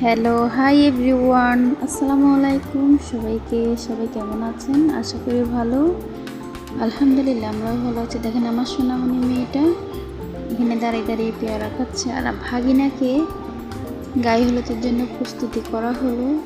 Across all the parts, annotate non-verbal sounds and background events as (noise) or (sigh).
Hello hi everyone আসসালামু আলাইকুম সবাইকে, সবাই কেমন আছেন? আশা করি ভালো। আলহামদুলিল্লাহ, আমরাও ভালো আছি। দেখেন আমার সোনামণি মেয়েটা এখানে দাঁড়িয়ে দাঁড়িয়ে পেয়ারা খাচ্ছে। আর ভাগিনাকে গায়ে হলুদের জন্য প্রস্তুতি করা হলো।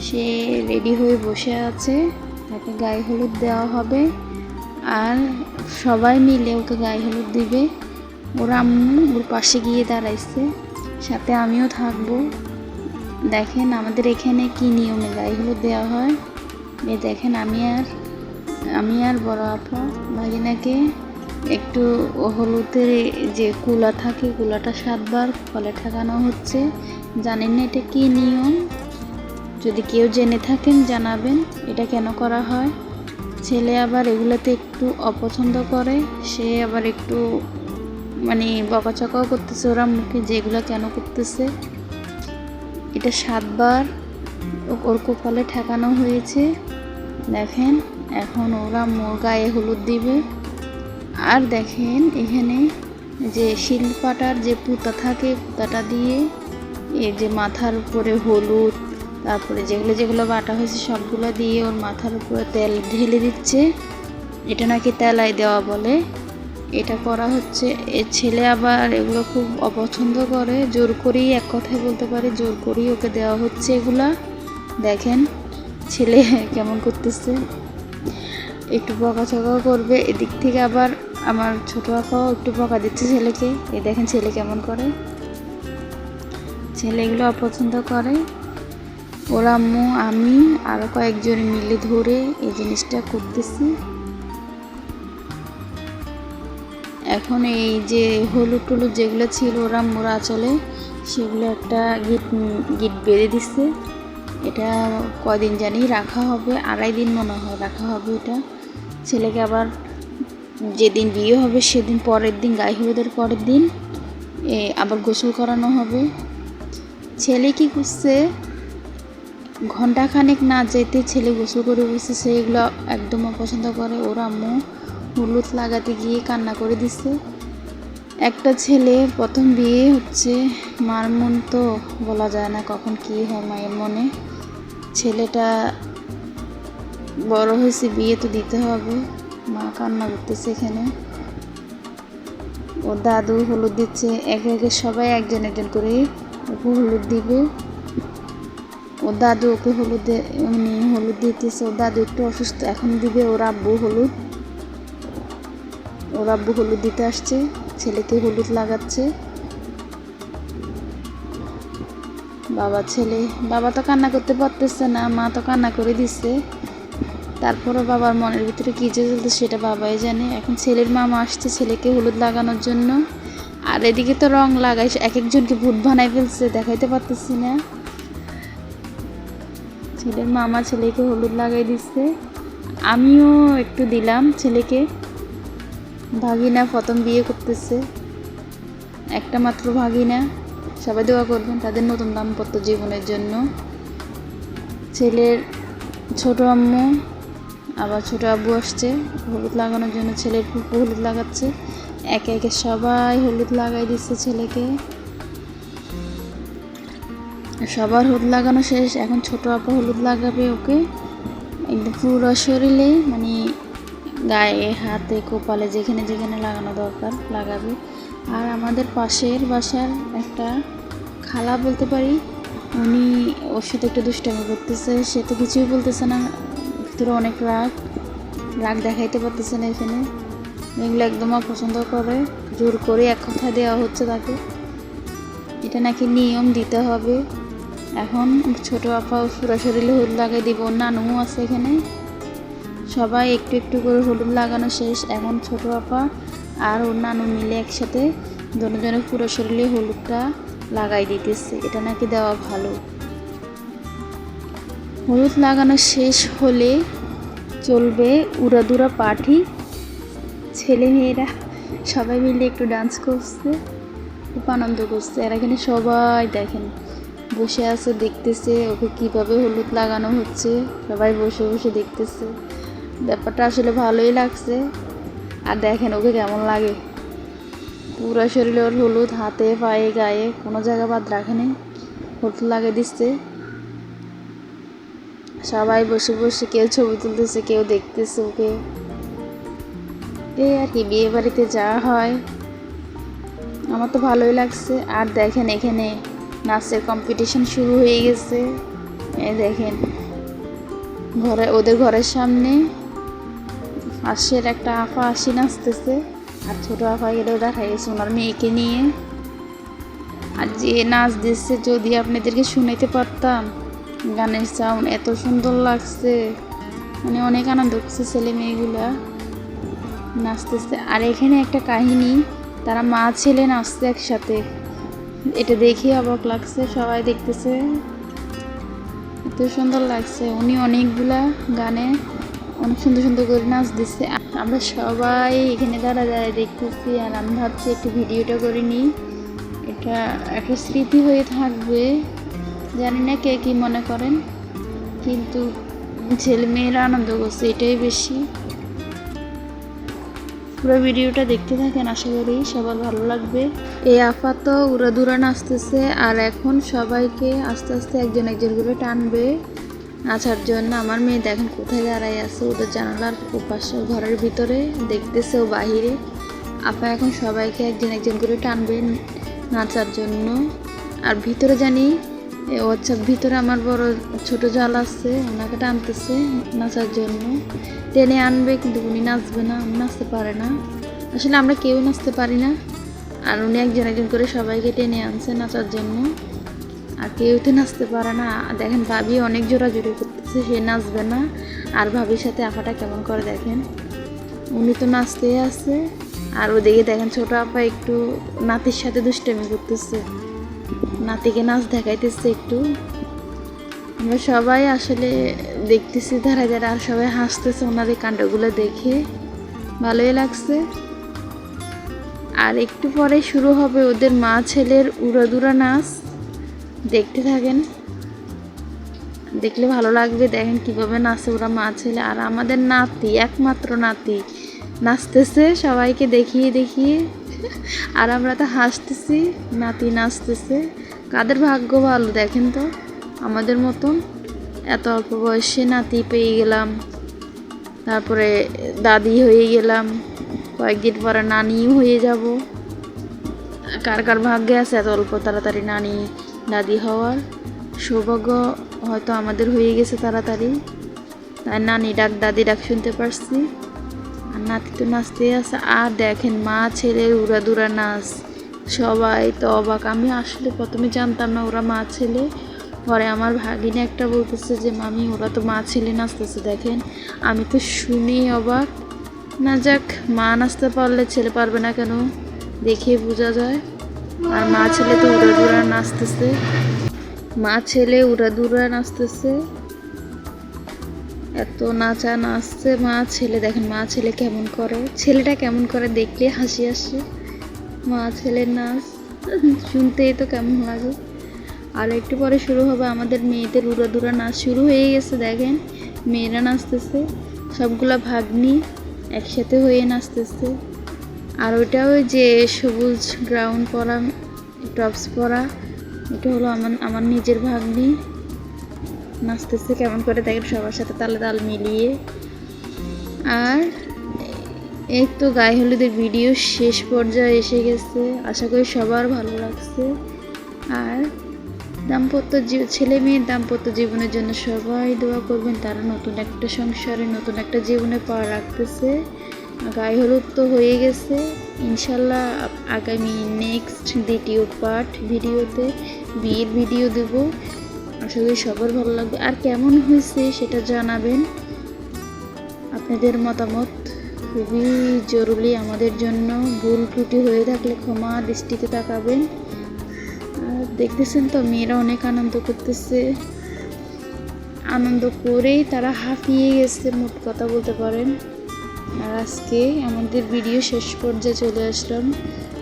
সে রেডি হয়ে বসে আছে। তাকে গায়ে হলুদ দেওয়া হবে। আর সবাই মিলে ওকে গায়ে হলুদ দিবে। ওর আম্মু ওর পাশে গিয়ে দাঁড়াইছে। সাথে আমিও থাকব। দেখেন আমাদের এখানে কি নিয়মে গায়ে হলুদ দেওয়া হয়। এ দেখেন আমি আর আমি আর বড় আপা, ভাগিনাকে একটু হলুদের যে কুলা থাকে, কুলাটা সাতবার ফলে ঠেকানো হচ্ছে। জানেন না এটা কী নিয়ম? যদি কেউ জেনে থাকেন, জানাবেন এটা কেন করা হয়। ছেলে আবার এগুলোতে একটু অপছন্দ করে, সে আবার একটু মানে বকাচকাও করতেছে, ওরা মুখে যেগুলো কেন করতেছে। এটা সাতবার ওর কপালে ঠেকানো হয়েছে। দেখেন, এখন ওরা মোর গায়ে হলুদ দিবে। আর দেখেন, এখানে যে শিলপাটার যে পুঁতা থাকে, পুঁতাটা দিয়ে এই যে মাথার উপরে হলুদ, তারপরে যেগুলো যেগুলো বাটা হয়েছে, সবগুলো দিয়ে ওর মাথার উপরে তেল ঢেলে দিচ্ছে। এটা নাকি তেলায় দেওয়া বলে। এটা করা হচ্ছে। এ ছেলে আবার এগুলো খুব অপছন্দ করে। জোর করেই এক কথায় বলতে পারে, জোর করেই ওকে দেওয়া হচ্ছে এগুলা। দেখেন ছেলে কেমন করতেছে। একটু বকাঝকাও করবে। এদিক থেকে আবার আমার ছোট আপাও একটু বকা দিচ্ছে ছেলেকে। এই দেখেন ছেলে কেমন করে। ছেলে এগুলো অপছন্দ করে। ওরা আম্মু, আমি আরও কয়েকজন মিলে ধরে এই জিনিসটা করতেছি। এখন এই যে হলুদ টলুদ যেগুলো ছিল ওরা মোরা চলে সেগুলো একটা গিট গিট বেঁধে দিচ্ছে। এটা কদিন জানি রাখা হবে আড়াই দিন মনে হয় রাখা হবে এটা। ছেলেকে আবার যেদিন বিয়ে হবে সেদিন পরের দিন গায়ে হলুদের পরের দিন এ, আবার গোসল করানো হবে। ছেলে কি করছে ঘন্টাখানেক না যেতে ছেলে গোসল করে বসে সেগুলো একদম অপছন্দ করে ওর আম্মু। হলুদ লাগাতে গিয়ে কান্না করে দিছে। একটা ছেলে প্রথম বিয়ে হচ্ছে মার মন তো বলা যায় না কখন কি হয় মায়ের মনে। ছেলেটা বড় হয়েছে, বিয়ে তো দিতে হবে। মা কান্না করতেছে এখানে। ও দাদু হলুদ দিচ্ছে, একে একে সবাই একজন একজন করে ওকে হলুদ দিবে। ও দাদু ওকে হলুদ মানে হলুদ দিতেছে, ওর দাদু একটু অসুস্থ, এখন দিবে ওর আব্বু হলুদ। ওর আব্বু হলুদ দিতে আসছে, ছেলেকে হলুদ লাগাচ্ছে। বাবা ছেলে, বাবা তো কান্না করতে পারতেছে না, মা তো কান্না করে দিচ্ছে তারপরও বাবার মনের ভিতরে কী যে চলছে সেটা বাবাই জানে। এখন ছেলের মামা আসছে ছেলেকে হলুদ লাগানোর জন্য। আর এদিকে তো রং লাগাই এক একজনকে ভূত বানাই ফেলছে, দেখাইতে পারতেছি না। ছেলের মামা ছেলেকে হলুদ লাগাই দিচ্ছে আমিও একটু দিলাম ছেলেকে। ভাগিনা প্রথম বিয়ে করতেছে। একটা মাত্র ভাগিনা, সবাই দোয়া করবেন তাদের নতুন দাম্পত্য জীবনের জন্য। ছেলের ছোট আম্মু, আবার ছোট আব্বু আসছে, হলুদ লাগানোর জন্য ছেলের ফুপু হলুদ লাগাচ্ছে। একে একে সবাই হলুদ লাগাই দিচ্ছে ছেলেকে। সবার হলুদ লাগানো শেষ, এখন ছোট আপা হলুদ লাগাবে ওকে। একদম পুরো শরীরে মানে গায়ে, হাতে, কপালে, যেখানে যেখানে লাগানো দরকার, লাগাবে। আর আমাদের পাশের বাসার একটা খালা বলতে পারি, উনি ওর সাথে একটু দুষ্টামি করতেছে, সে তো কিছুই বলতেছে না। ভিতরে অনেক রাগ রাগ দেখাইতে পারতেছে না এখানে। এগুলো একদম অপছন্দ করে, জোর করে এক কথা দেওয়া হচ্ছে তাকে। এটা নাকি নিয়ম দিতে হবে। এখন ছোট আপা শরীরে হলুদ লাগাই দিব, নানুও আছে এখানে। সবাই একটু একটু করে হলুদ লাগানো শেষ এখন ছোট আপা আর নানু মিলে একসাথে দুজনের পুরো শরীরে হলুদটা লাগাই দিতেছে। এটা নাকি দেওয়া ভালো। হলুদ লাগানো শেষ হলে চলবে উড়াদুরা পার্টি। ছেলে মেয়েরা সবাই মিলে একটু ডান্স করছে, খুব আনন্দ করছে। আর এখানে সবাই দেখেন, বসে আছে, দেখতেছে ওকে কীভাবে হলুদ লাগানো হচ্ছে। সবাই বসে বসে দেখতেছে। ব্যাপারটা আসলে ভালোই লাগছে। আর দেখেন ওকে কেমন লাগে। পুরো শরীরে ওর হলুদ, হাতে, পায়ে, গায়ে কোনো জায়গা বাদ রাখেনি হোটেল লাগিয়ে দিচ্ছে। সবাই বসে বসে কেউ ছবি তুলতেছে, কেউ দেখতেছে ওকে। এই আর কি, বিয়ে বাড়িতে যাওয়া হয়। আমার তো ভালোই লাগছে। আর দেখেন এখানে নাচের কম্পিটিশন শুরু হয়ে গেছে। দেখেন, ঘরে, ওদের ঘরের সামনে পাশের একটা আফা আসি নাচতেছে। আর ছোট আফা গেলেও দেখা গেছে ওনার মেয়েকে নিয়ে। আর যে নাচ দিচ্ছে, যদি আপনাদেরকে শুনাইতে পারতাম, গানের সাউন্ড এত সুন্দর লাগছে। মানে অনেক আনন্দ করছে ছেলে মেয়েগুলা। নাচতেছে। আর এখানে একটা কাহিনী, তারা মা ছেলে নাচছে একসাথে। এটা দেখে অবাক লাগছে, সবাই দেখতেছে। এত সুন্দর লাগছে। উনি অনেকগুলা গানে অনেক সুন্দর সুন্দর করে নাচ দিচ্ছে আমরা সবাই এখানে দাঁড়া দাঁড়ায় দেখতেছি আর আমি ভাবছি একটু ভিডিওটা করে নিই। এটা একটা স্মৃতি হয়ে থাকবে। জানি না কে কী মনে করেন, কিন্তু ছেলে মেয়েরা আনন্দ করছে, এটাই বেশি। পুরো ভিডিওটা দেখতে থাকেন, আশা করি সবার ভালো লাগবে। এই আপাত উড়াদুরা নাচতেছে, আর এখন সবাইকে আস্তে আস্তে একজন একজন করে টানবে। নাচার জন্য আমার মেয়ে দেখেন কোথায় দাঁড়ায় আছে, ওদের জানালার পাশে ঘরের ভিতরে, দেখতেছে ও বাহিরে। আপা এখন সবাইকে একজন একজন করে টানবে নাচার জন্য। আর ভিতরে জানি, এ আচ্ছা ভিতরে আমার বড় ছোট জাল আছে, ওনাকে টানতেছে নাচার জন্য। টেনে আনবে, কিন্তু উনি নাচবে না, উনি নাচতে পারে না। আসলে আমরা কেউ নাচতে পারি না। আর উনি একজন একজন করে সবাইকে টেনে আনছে নাচার জন্য। আর কেউ তো নাচতে পারে না। দেখেন ভাবি অনেক জোরাজোরি করতেছে, সে নাচবে না। আর ভাবির সাথে আপাটা কেমন করে দেখেন? উনি তো নাচতেই আছে। আর ওদিকে দেখেন ছোট আপা একটু নাতির সাথে দুষ্টামি করতেছে। নাতিকে নাচ দেখাইতেছে একটু। আমরা সবাই আসলে দেখতেছি, ধারা যারা আর সবাই হাসতেছে ওনাদের কাণ্ডগুলো দেখে। ভালোই লাগছে। আর একটু পরে শুরু হবে ওদের মা ছেলের উড়াদুরা নাচ। দেখতে থাকেন। দেখলে ভালো লাগবে। দেখেন কীভাবে নাচে ওরা মা ছেলে। আর আমাদের নাতি, একমাত্র নাতি। নাচতেছে, সবাইকে দেখিয়ে দেখিয়ে। আর আমরা তো হাসতেছি, নাতি নাচতেছে। কাদের ভাগ্য ভালো দেখেন তো? আমাদের মতন। এত অল্প বয়সে নাতি পেয়ে গেলাম। তারপরে দাদি হয়ে গেলাম। কয়েকদিন পরে নানিও হয়ে যাব। কার কার ভাগ্যে আছে এত অল্প? তাড়াতাড়ি নানি দাদি হওয়ার সৌভাগ্য হয়তো আমাদের হয়ে গেছে তাড়াতাড়ি। তাই নানি ডাক দাদি ডাক শুনতে পারছি। আর নাতি তো নাচতেই আছে। আর দেখেন মা, ছেলে ছেলের উড়াদুরা নাচ। সবাই তো অবাক। আমি আসলে প্রথমে জানতাম না ওরা মা, ছেলে। পরে আমার ভাগিনে একটা বলতেছে যে, মামি, ওরা তো মা, ছেলে নাচতেছে, দেখেন। আমি তো শুনি অবাক। না যাক, মা নাচতে পারলে ছেলে পারবে না কেন? দেখে বোঝা যায়। আর মা ছেলে তো উড়াদুরা নাচতেছে। মা ছেলে উড়াদুরা নাচতেছে। এত নাচা নাচছে মা ছেলে, দেখেন মা ছেলে কেমন করে। ছেলেটা কেমন করে দেখলে হাসি আসে। মা ছেলের নাচ (laughs) শুনতেই তো কেমন লাগে। আর একটু পরে শুরু হবে আমাদের মেয়েদের উড়াদুরা নাচ। শুরু হয়ে গেছে, দেখেন। মেয়েরা নাচতেছে। সবগুলা ভাগ্নি একসাথে হয়ে নাচতেছে। আর ওইটা ওই যে সবুজ গ্রাউন্ড পরা টপস পরা, এটা হলো আমার আমার নিজের ভাগ্নি। নাচতেছে কেমন করে দেখেন সবার সাথে তালে তাল মিলিয়ে। আর এই তো গায়ে হলুদের ভিডিও শেষ পর্যায়ে এসে গেছে। আশা করি সবার ভালো লাগছে। আর দাম্পত্য ছেলে মেয়ের দাম্পত্য জীবনের জন্য সবাই দোয়া করবেন, তারা নতুন একটা সংসারে, নতুন একটা জীবনে পা রাখতেছে। গায়ে হলুদ তো হয়ে গেছে। ইনশাল্লাহ আগামী নেক্সট দ্বিতীয় পার্ট ভিডিওতে বিয়ের ভিডিও দেব। আশা করি সবার ভালো লাগবে। আর কেমন হয়েছে সেটা জানাবেন। আপনাদের মতামত খুবই জরুরি আমাদের জন্য। ভুল ত্রুটি হয়ে থাকলে ক্ষমা দৃষ্টিতে তাকাবেন। আর দেখতেছেন তো মেয়েরা অনেক আনন্দ করতেছে। আনন্দ করেই তারা হাঁপিয়ে গেছে, মোট কথা বলতে পারেন। আর আজকে আমাদের ভিডিও শেষ পর্যায়ে চলে আসলাম।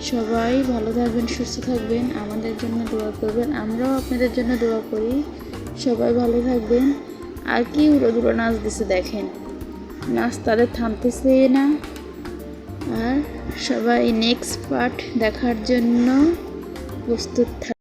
সবাই ভালো থাকবেন, সুস্থ থাকবেন, আমাদের জন্য দোয়া করবেন, আমরাও আপনাদের জন্য দোয়া করি। সবাই ভালো থাকবেন। আর কি উড়ো দুটো নাচ দিছে দেখেন। নাচ তাদের থামতেছে না। আর সবাই নেক্সট পার্ট দেখার জন্য প্রস্তুত থাক